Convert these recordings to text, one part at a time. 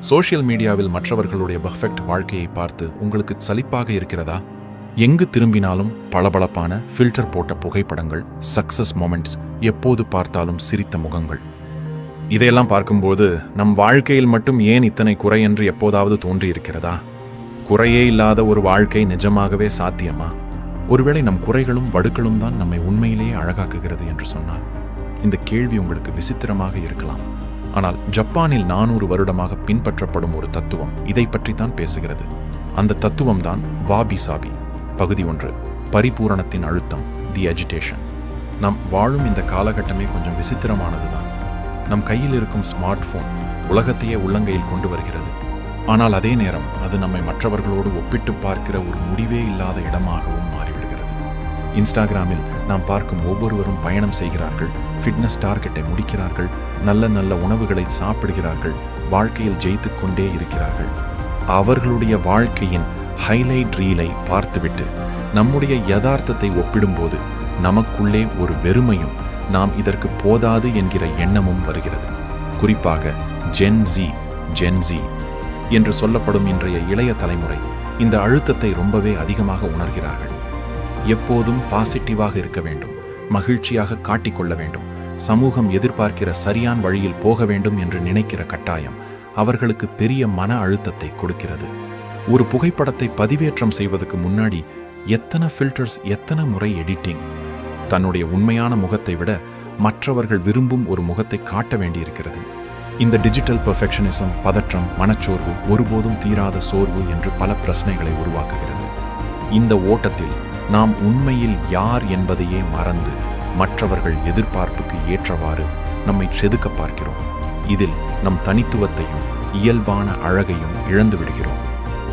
Social மீடியாவில் மற்றவர்களுடைய perfect வாழ்க்கையை பார்த்து உங்களுக்கு சலிப்பாக இருக்கிறதா? எங்கு திரும்பினாலும் பளபளப்பான ஃபில்டர் போட்ட புகைப்படங்கள் சக்சஸ் மொமெண்ட்ஸ் எப்போது பார்த்தாலும் சிரித்த முகங்கள். இதையெல்லாம் பார்க்கும்போது நம் வாழ்க்கையில் மட்டும் ஏன் இத்தனை குறை என்று எப்போதாவது தோன்றியிருக்கிறதா? குறையே இல்லாத ஒரு வாழ்க்கை நிஜமாகவே சாத்தியமா? ஒருவேளை நம் குறைகளும் வடுக்களும் தான் நம்மை உண்மையிலேயே அழகாக்குகிறது என்று சொன்னால் இந்த கேள்வி உங்களுக்கு விசித்திரமாக இருக்கலாம். ஆனால் ஜப்பானில் நானூறு வருடமாக பின்பற்றப்படும் ஒரு தத்துவம் இதை பற்றி தான் பேசுகிறது. அந்த தத்துவம் தான் வாபி சாபி. பகுதி ஒன்று. பரிபூரணத்தின் அழுத்தம். தி அஜிடேஷன் நாம் வாழும் இந்த காலகட்டமே கொஞ்சம் விசித்திரமானது தான் நம் கையில் இருக்கும் ஸ்மார்ட் ஃபோன் உலகத்தையே உள்ளங்கையில் கொண்டு வருகிறது. ஆனால் அதே நேரம் அது நம்மை மற்றவர்களோடு ஒப்பிட்டு பார்க்கிற ஒரு முடிவே இல்லாத இடமாகவும் மாறிவிடுகிறது இன்ஸ்டாகிராமில் நாம் பார்க்கும் ஒவ்வொருவரும் பயணம் செய்கிறார்கள் ஃபிட்னஸ் டார்கெட்டை முடிக்கிறார்கள் நல்ல நல்ல உணவுகளை சாப்பிடுகிறார்கள் வாழ்க்கையில் ஜெயித்துக் கொண்டே இருக்கிறார்கள். அவர்களுடைய வாழ்க்கையின் ஹைலைட் ரீலை பார்த்துவிட்டு நம்முடைய யதார்த்தத்தை ஒப்பிடும்போது நமக்குள்ளே ஒரு வெறுமையும் நாம் இதற்கு போதாது என்கிற எண்ணமும் வருகிறது. குறிப்பாக ஜென்சி ஜென்சி என்று சொல்லப்படும் இன்றைய இளைய தலைமுறை இந்த அழுத்தத்தை ரொம்பவே அதிகமாக உணர்கிறார்கள். எப்போதும் பாசிட்டிவாக இருக்க வேண்டும். மகிழ்ச்சியாக காட்டிக்கொள்ள வேண்டும். சமூகம் எதிர்பார்க்கிற சரியான வழியில் போக வேண்டும் என்று நினைக்கிற கட்டாயம் அவர்களுக்கு பெரிய மன அழுத்தத்தை கொடுக்கிறது. ஒரு புகைப்படத்தை பதிவேற்றம் செய்வதற்கு முன்னாடி எத்தனை ஃபில்டர்ஸ் எத்தனை முறை எடிட்டிங் தன்னுடைய உண்மையான முகத்தை விட மற்றவர்கள் விரும்பும் ஒரு முகத்தை காட்ட வேண்டியிருக்கிறது. இந்த டிஜிட்டல் பெர்ஃபெக்ஷனிசம் பதற்றம் மனச்சோர்வு ஒருபோதும் தீராத சோர்வு என்று பல பிரச்சனைகளை உருவாக்குகிறது. இந்த ஓட்டத்தில் நாம் உண்மையில் யார் என்பதையே மறந்து மற்றவர்கள் எதிர்பார்ப்புக்கு ஏற்றவாறு நம்மை செதுக்க பார்க்கிறோம். இதில் நம் தனித்துவத்தையும் இயல்பான அழகையும் இழந்து விடுகிறோம்.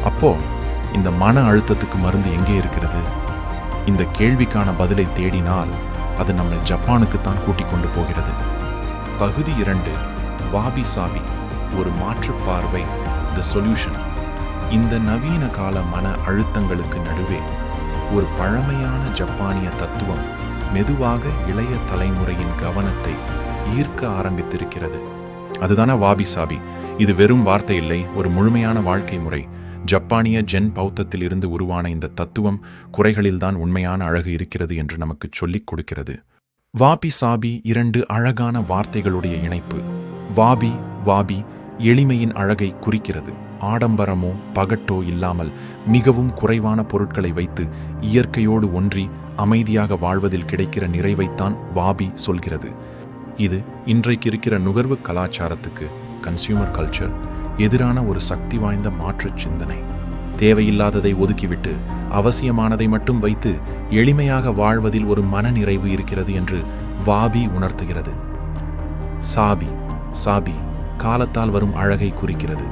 அப்போ இந்த மன அழுத்தத்துக்கு மருந்து எங்கே இருக்கிறது? இந்த கேள்விக்கான பதிலை தேடினால் அது நம்மை ஜப்பானுக்குத்தான் கூட்டிக் கொண்டு போகிறது. பகுதி இரண்டு வாபி சாபி ஒரு மாற்று பார்வை த சொல்யூஷன் இந்த நவீன கால மன அழுத்தங்களுக்கு நடுவே ஒரு பழமையான ஜப்பானிய தத்துவம் மெதுவாக இளைய தலைமுறையின் கவனத்தை ஈர்க்க ஆரம்பித்திருக்கிறது. அதுதானே வாபி சாபி. இது வெறும் வார்த்தை இல்லை ஒரு முழுமையான வாழ்க்கை முறை. ஜப்பானிய ஜென் பௌத்தத்தில் இருந்து உருவான இந்த தத்துவம் குறைகளில்தான் உண்மையான அழகு இருக்கிறது என்று நமக்கு சொல்லிக் கொடுக்கிறது. வாபி சாபி இரண்டு அழகான வார்த்தைகளுடைய இணைப்பு. வாபி வாபி எளிமையின் அழகை குறிக்கிறது. ஆடம்பரமோ பகட்டோ இல்லாமல் மிகவும் குறைவான பொருட்களை வைத்து இயற்கையோடு ஒன்றி அமைதியாக வாழ்வதில் கிடைக்கிற நிறைவைத்தான் வாபி சொல்கிறது. இது இன்றைக்கு இருக்கிற நுகர்வு கலாச்சாரத்துக்கு கன்சியூமர் கல்ச்சர் எதிரான ஒரு சக்தி வாய்ந்த மாற்றுச் சிந்தனை. தேவையில்லாததை ஒதுக்கிவிட்டு அவசியமானதை மட்டும் வைத்து எளிமையாக வாழ்வதில் ஒரு மனநிறைவு இருக்கிறது என்று வாபி உணர்த்துகிறது. சாபி சாபி காலத்தால் வரும் அழகை குறிக்கிறது.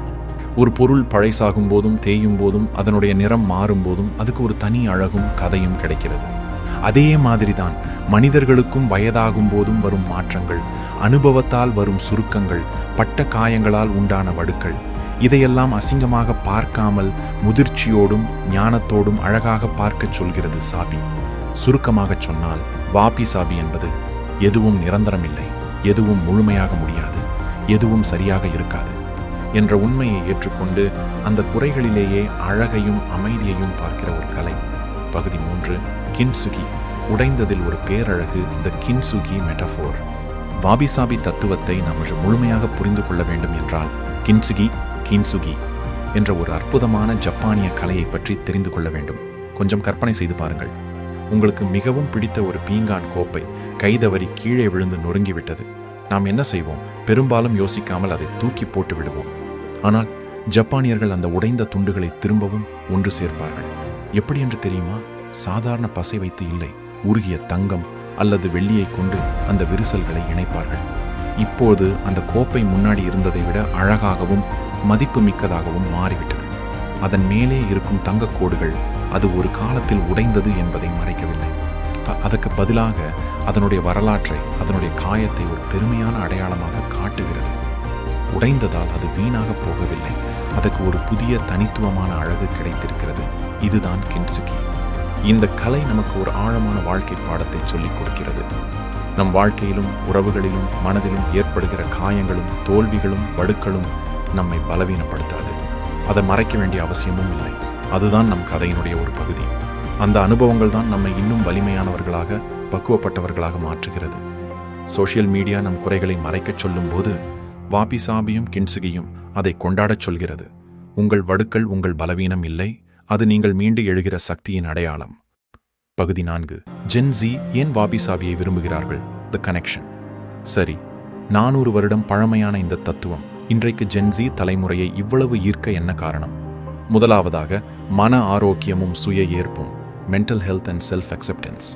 ஒரு பொருள் பழைசாகும் போதும் தேயும் போதும் அதனுடைய நிறம் மாறும் போதும் அதுக்கு ஒரு தனி அழகும் கதையும் கிடைக்கிறது. அதே மாதிரிதான் மனிதர்களுக்கும் வயதாகும் போதும் வரும் மாற்றங்கள் அனுபவத்தால் வரும் சுருக்கங்கள் பட்ட காயங்களால் உண்டான வடுக்கள் இதையெல்லாம் அசிங்கமாக பார்க்காமல் முதிர்ச்சியோடும் ஞானத்தோடும் அழகாக பார்க்கச் சொல்கிறது சாபி. சுருக்கமாகச் சொன்னால் வாபி சாபி என்பது எதுவும் நிரந்தரமில்லை எதுவும் முழுமையாக முடியாது எதுவும் சரியாக இருக்காது. என்ற உண்மையை ஏற்றுக்கொண்டு அந்த குறைகளிலேயே அழகையும் அமைதியையும் பார்க்கிற ஒரு கலை. பகுதி மூன்று கின்சுகி. உடைந்ததில் ஒரு பேரழகு த கின்சுகி மெட்டஃபோர் வாபிசாபி தத்துவத்தை நாம் முழுமையாக புரிந்து கொள்ள வேண்டும் என்றால் கின்சுகி கின்சுகி என்ற ஒரு அற்புதமான ஜப்பானிய கலையை பற்றி தெரிந்து கொள்ள வேண்டும். கொஞ்சம் கற்பனை செய்து பாருங்கள். உங்களுக்கு மிகவும் பிடித்த ஒரு பீங்கான் கோப்பை கைதவறி கீழே விழுந்து நொறுங்கிவிட்டது நாம் என்ன செய்வோம்? பெரும்பாலும் யோசிக்காமல் அதை தூக்கி போட்டு விடுவோம். ஆனால் ஜப்பானியர்கள் அந்த உடைந்த துண்டுகளை திரும்பவும் ஒன்று சேர்ப்பார்கள். எப்படி என்று தெரியுமா? சாதாரண பசை வைத்து இல்லை உருகிய தங்கம் அல்லது வெள்ளியை கொண்டு அந்த விரிசல்களை இணைப்பார்கள். இப்போது அந்த கோப்பை முன்னாடி இருந்ததை விட அழகாகவும் மதிப்பு மிக்கதாகவும் மாறிவிட்டது. அதன் மேலே இருக்கும் தங்கக் கோடுகள் அது ஒரு காலத்தில் உடைந்தது என்பதை மறைக்கவில்லை. அதற்கு பதிலாக அதனுடைய வரலாற்றை அதனுடைய காயத்தை ஒரு பெருமையான அடையாளமாக காட்டுகிறது. உடைந்ததால் அது வீணாக போகவில்லை. அதற்கு ஒரு புதிய தனித்துவமான அழகு கிடைத்திருக்கிறது. இதுதான் கின்சுகி. இந்த கலை நமக்கு ஒரு ஆழமான வாழ்க்கை பாடத்தை சொல்லிக் கொடுக்கிறது. நம் வாழ்க்கையிலும் உறவுகளிலும் மனதிலும் ஏற்படுகிற காயங்களும் தோல்விகளும் வடுக்களும் நம்மை பலவீனப்படுத்தாது. அதை மறைக்க வேண்டிய அவசியமும் இல்லை. அதுதான் நம் கதையினுடைய ஒரு பகுதி. அந்த அனுபவங்கள் தான் நம்மை இன்னும் வலிமையானவர்களாக பக்குவப்பட்டவர்களாக மாற்றுகிறது. சோஷியல் மீடியா நம் குறைகளை மறைக்கச் சொல்லும்போது வாபிசாபியும் கின்சுகியும் அதை கொண்டாடச் சொல்கிறது. உங்கள் வடுக்கள் உங்கள் பலவீனம் இல்லை அது நீங்கள் மீண்டு எழுகிற சக்தியின் அடையாளம். பகுதி நான்கு. ஜென்ஸி ஏன் வாபிசாபியை விரும்புகிறார்கள்? த கனெக்ஷன் சரி நானூறு வருடம் பழமையான இந்த தத்துவம் இன்றைக்கு ஜென்சி தலைமுறையை இவ்வளவு ஈர்க்க என்ன காரணம்? முதலாவதாக மன ஆரோக்கியமும் சுய ஏற்பும் mental health and self acceptance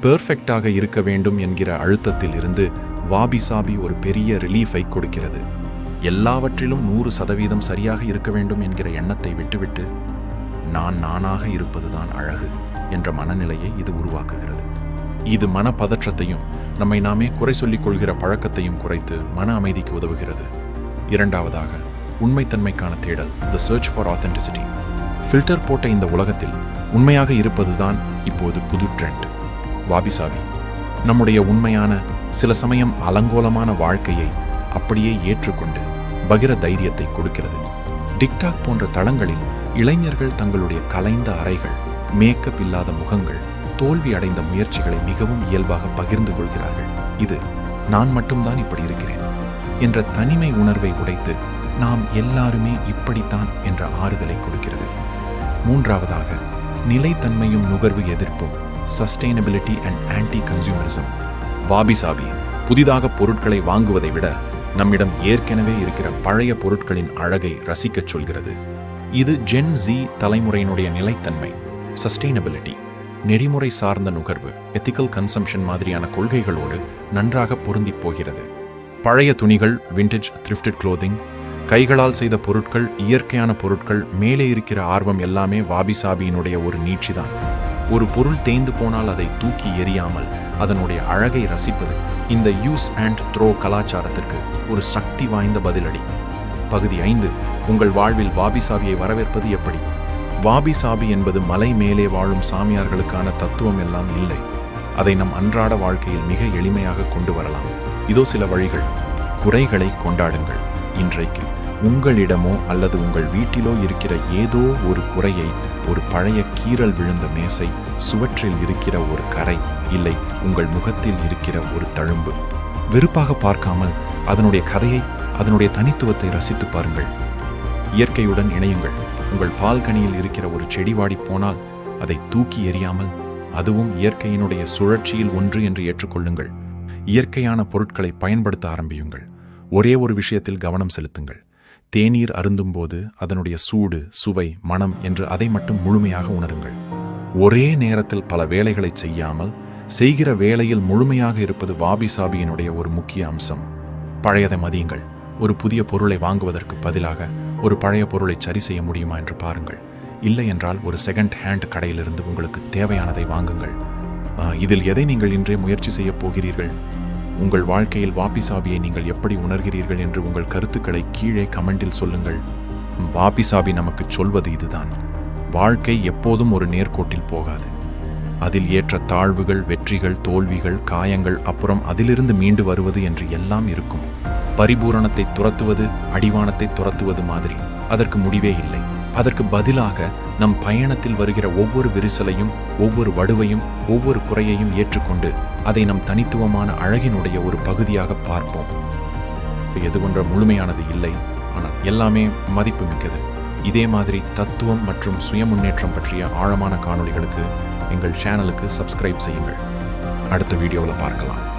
பெர்ஃபெக்டாக இருக்க வேண்டும் என்கிற அழுத்தத்தில் இருந்து வாபிசாபி ஒரு பெரிய ரிலீஃபை கொடுக்கிறது. எல்லாவற்றிலும் நூறு சதவீதம் சரியாக இருக்க வேண்டும் என்கிற எண்ணத்தை விட்டுவிட்டு நான் நானாக இருப்பதுதான் அழகு என்ற மனநிலையை இது உருவாக்குகிறது. இது மன பதற்றத்தையும் நம்மை நாமே குறை சொல்லிக் கொள்கிற பழக்கத்தையும் குறைத்து மன அமைதிக்கு உதவுகிறது. இரண்டாவதாக உண்மைத்தன்மைக்கான தேடல் the search for authenticity filter போட்ட இந்த உலகத்தில் உண்மையாக இருப்பதுதான் இப்போது புது ட்ரெண்ட் வாபிசாவி நம்முடைய உண்மையான சில சமயம் அலங்கோலமான வாழ்க்கையை அப்படியே ஏற்றுக்கொண்டு பகிர தைரியத்தை கொடுக்கிறது. டிக்டாக் போன்ற தளங்களில் இளைஞர்கள் தங்களுடைய கலைந்த அறைகள் மேக்கப் இல்லாத முகங்கள் தோல்வி அடைந்த முயற்சிகளை மிகவும் இயல்பாக பகிர்ந்து கொள்கிறார்கள். இது நான் மட்டும்தான் இப்படி இருக்கிறேன் என்ற தனிமை உணர்வை உடைத்து நாம் எல்லாருமே இப்படித்தான் என்ற ஆறுதலை கொடுக்கிறது. மூன்றாவதாக நிலைத்தன்மையும் நுகர்வு எதிர்ப்பும் sustainability and anti consumerism wabi sabi புதிதாக பொருட்களை வாங்குவதை விட நம்மிடம் ஏற்கனவே இருக்கிற பழைய பொருட்களின் அழகை ரசிக்கச் சொல்கிறது. இது ஜென் ஜி தலைமுறையினுடைய நிலைத்தன்மை சஸ்டைனபிலிட்டி நெறிமுறை சார்ந்த நுகர்வு எத்திக்கல் கன்சம்ஷன் மாதிரியான கொள்கைகளோடு நன்றாக பொருந்திப் போகிறது. பழைய துணிகள் விண்டேஜ் த்ரிஃப்டட் குளோதிங் கைகளால் செய்த பொருட்கள் இயற்கையான பொருட்கள் மேலே இருக்கிற ஆர்வம் எல்லாமே வாபிசாபியினுடைய ஒரு நீட்சிதான். ஒரு பொருள் தேய்ந்து போனால் அதை தூக்கி எறியாமல் அதனுடைய அழகை ரசிப்பது இந்த யூஸ் அண்ட் த்ரோ கலாச்சாரத்திற்கு ஒரு சக்தி வாய்ந்த பதிலடி. பகுதி ஐந்து உங்கள் வாழ்வில் வாபிசாபியை வரவேற்பது எப்படி? வாபிசாபி என்பது மலை மேலே வாழும் சாமியார்களுக்கான தத்துவம் எல்லாம் இல்லை. அதை நம் அன்றாட வாழ்க்கையில் மிக எளிமையாக கொண்டு வரலாம். இதோ சில வழிகள். குறைகளை கொண்டாடுங்கள். இன்றைக்கு உங்களிடமோ அல்லது உங்கள் வீட்டிலோ இருக்கிற ஏதோ ஒரு குறையை ஒரு பழைய கீறல் விழுந்த மேசை சுவற்றில் இருக்கிற ஒரு கரை இல்லை உங்கள் முகத்தில் இருக்கிற ஒரு தழும்பு. வெறுப்பாக பார்க்காமல் அதனுடைய கதையை அதனுடைய தனித்துவத்தை ரசித்து பாருங்கள். இயற்கையுடன் இணையுங்கள். உங்கள் பால்கனியில் இருக்கிற ஒரு செடி வாடி போனால் அதை தூக்கி எறியாமல் அதுவும் இயற்கையினுடைய சுழற்சியில் ஒன்று என்று ஏற்றுக்கொள்ளுங்கள். இயற்கையான பொருட்களை பயன்படுத்த ஆரம்பியுங்கள். ஒரே ஒரு விஷயத்தில் கவனம் செலுத்துங்கள். தேநீர் அருந்தும்போது அதனுடைய சூடு சுவை மனம் என்று அதை மட்டும் முழுமையாக உணருங்கள். ஒரே நேரத்தில் பல வேலைகளை செய்யாமல் செய்கிற வேலையில் முழுமையாக இருப்பது வாபிசாபியினுடைய ஒரு முக்கிய அம்சம். பழையதை மதியுங்கள். ஒரு புதிய பொருளை வாங்குவதற்கு பதிலாக ஒரு பழைய பொருளை சரி செய்ய முடியுமா என்று பாருங்கள். இல்லை என்றால் ஒரு செகண்ட் ஹேண்ட் கடையிலிருந்து உங்களுக்கு தேவையானதை வாங்குங்கள். இதில் எதை நீங்கள் இன்றே முயற்சி செய்யப் போகிறீர்கள்? உங்கள் வாழ்க்கையில் வாபிசாபியை நீங்கள் எப்படி உணர்கிறீர்கள் என்று உங்கள் கருத்துக்களை கீழே கமெண்டில் சொல்லுங்கள். வாபிசாபி நமக்கு சொல்வது இதுதான். வாழ்க்கை எப்போதும் ஒரு நேர்கோட்டில் போகாது. அதில் ஏற்ற தாழ்வுகள் வெற்றிகள் தோல்விகள் காயங்கள் அப்புறம் அதிலிருந்து மீண்டு வருவது என்று எல்லாம் இருக்கும். பரிபூரணத்தை துரத்துவது அடிவானத்தை துரத்துவது மாதிரி அதற்கு முடிவே இல்லை. அதற்கு பதிலாக நம் பயணத்தில் வருகிற ஒவ்வொரு விரிசலையும் ஒவ்வொரு வடுவையும் ஒவ்வொரு குறையையும் ஏற்றுக்கொண்டு அதை நம் தனித்துவமான அழகினுடைய ஒரு பகுதியாக பார்ப்போம். எது ஒன்ற முழுமையானது இல்லை ஆனால் எல்லாமே மதிப்பு மிக்கது. இதே மாதிரி தத்துவம் மற்றும் சுய முன்னேற்றம் பற்றிய ஆழமான காணொளிகளுக்கு எங்கள் சேனலுக்கு சப்ஸ்கிரைப் செய்யுங்கள். அடுத்த வீடியோவில் பார்க்கலாம்.